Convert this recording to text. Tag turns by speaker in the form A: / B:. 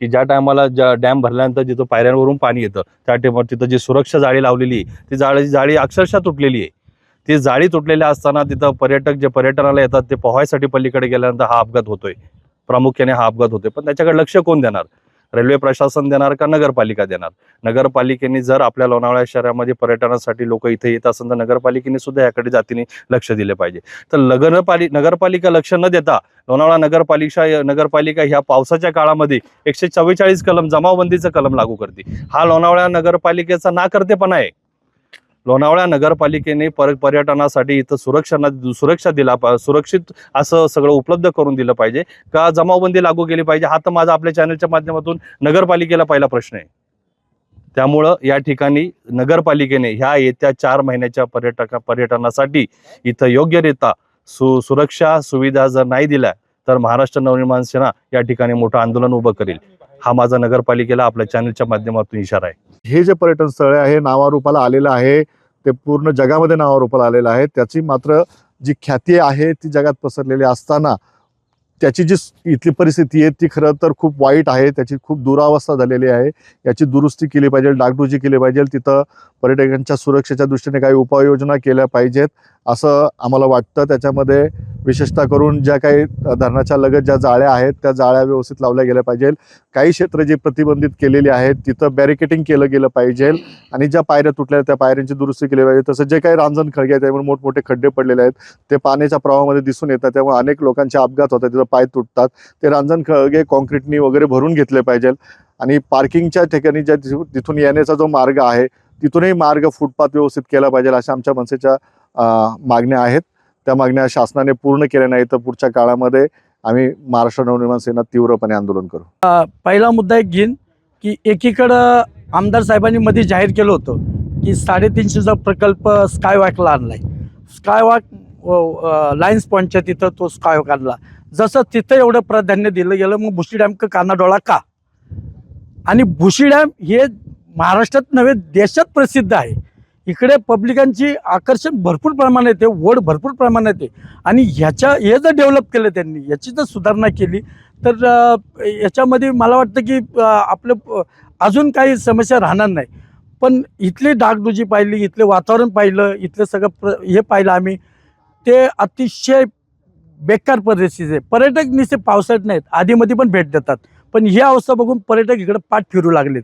A: की ज्या टायमाला ज्या डॅम भरल्यानंतर जिथं पायऱ्यांवरून पाणी येतं त्या टायमावर तिथं जी सुरक्षा जाळी लावलेली ती जाळी जाळी अक्षरशः तुटलेली आहे. ती जाळी तुटलेली असताना तिथं पर्यटक जे पर्यटनाला येतात ते पोहायसाठी पलीकडे गेल्यानंतर हा अपघात होतोय. प्रामुख्याने हा अपघात होतोय. पण त्याच्याकडे लक्ष कोण देणार? रेल्वे प्रशासन देणार का नगरपालिका देणार? नगरपालिकेने जर आपल्या लोणावळा शहरामध्ये पर्यटनासाठी लोक इथे येत असेल तर नगरपालिकेने सुद्धा याकडे जातीने लक्ष दिले पाहिजे. तर नगरपालि नगरपालिका लक्ष न देता लोणावळा नगरपालिका नगरपालिका ह्या पावसाच्या काळामध्ये एकशे चव्वेचाळीस कलम जमावबंदीचं कलम लागू करते. हा लोणावळा नगरपालिकेचा नाकर्तेपणा आहे. लोणावळा नगरपालिकेने पर पर्यटनासाठी इथं सुरक्षा सुरक्षा दिला पा- सुरक्षित असं सगळं उपलब्ध करून दिलं पाहिजे. का जमावबंदी लागू केली पाहिजे? हा तर माझा आपल्या चॅनलच्या माध्यमातून नगरपालिकेला पहिला प्रश्न आहे. त्यामुळं या ठिकाणी नगरपालिकेने ह्या येत्या चार महिन्याच्या पर्यटका पर्यटनासाठी इथं योग्यरित्या सु सुरक्षा सुविधा जर नाही दिल्या तर महाराष्ट्र नवनिर्माण सेना या ठिकाणी मोठं आंदोलन उभं करेल. हा माझा नगरपालिकेला आपल्या चॅनलच्या माध्यमातून इशारा आहे.
B: हे जे पर्यटन स्थळ आहे नावारूपाला आलेलं आहे ते पूर्ण जगामध्ये नावारूपाला आलेलं आहे. त्याची मात्र जी ख्याती आहे ती जगात पसरलेली असताना त्याची जी इथली परिस्थिती आहे ती खरं तर खूप वाईट आहे. त्याची खूप दुरावस्था झालेली आहे. याची दुरुस्ती केली पाहिजे डागडुजी केली पाहिजे. तिथं पर्यटकांच्या सुरक्षेच्या दृष्टीने काही उपाययोजना केल्या पाहिजेत असं आम्हाला वाटतं. त्याच्यामध्ये विशेषतः करून ज्या काही धरणाच्या लगत ज्या जाळ्या आहेत त्या जाळ्या व्यवस्थित लावल्या गेल्या पाहिजे. काही क्षेत्र जी प्रतिबंधित केलेली आहेत तिथं बॅरिकेटिंग केलं गेलं पाहिजे. आणि ज्या पायऱ्या तुटल्या आहेत, त्या पायऱ्यांची दुरुस्ती केली पाहिजे. तसं जे काही रांजण खळगे आहेत त्यामुळे मोठमोठे खड्डे पडलेले आहेत. ते पाण्याच्या प्रवाहामध्ये दिसून येतात. त्यामुळे अनेक लोकांचे अपघात होतात. तिथं पाय तुटतात. ते रांजण खळगे कॉन्क्रीटनी वगैरे भरून घेतले पाहिजे. आणि पार्किंगच्या ठिकाणी ज्या तिथून येण्याचा जो मार्ग आहे तिथूनही मार्ग फुटपाथ व्यवस्थित केला पाहिजे अशा आमच्या मनसेच्या मागण्या आहेत. त्या मागण्या शासनाने पूर्ण केल्या नाही तर पुढच्या काळामध्ये आम्ही महाराष्ट्र नवनिर्माण सेना तीव्रपणे आंदोलन करू.
C: पहिला मुद्दा एक घेईन की एकीकडं आमदार साहेबांनी मध्ये जाहीर केलं होतं की साडेतीनशेचा प्रकल्प स्कायवॉकला आणलाय. स्कायवॉक लायन्स पॉईंटच्या तिथं तो स्कायवॉक आणला. जसं तिथं एवढं प्राधान्य दिलं गेलं मग भुशी डॅम का कानाडोळा का? आणि भुशी डॅम हे महाराष्ट्रात नव्हे देशात प्रसिद्ध आहे. इकडे पब्लिकांची आकर्षण भरपूर प्रमाणात येते ओढ भरपूर प्रमाणात येते. आणि ह्याच्या हे जर डेव्हलप केलं त्यांनी याची जर सुधारणा केली तर याच्यामध्ये मला वाटतं की आपलं अजून काही समस्या राहणार नाही. पण इथली डागडुजी पाहिली इथले वातावरण पाहिलं इथलं सगळं प्र हे पाहिलं आम्ही ते अतिशय बेकार परिस्थिती आहे. पर्यटक निश्चित पावसाळ्यात नाहीत आधीमध्ये पण भेट देतात. पण ही अवस्था बघून पर्यटक इकडे पाठ फिरू लागलेत.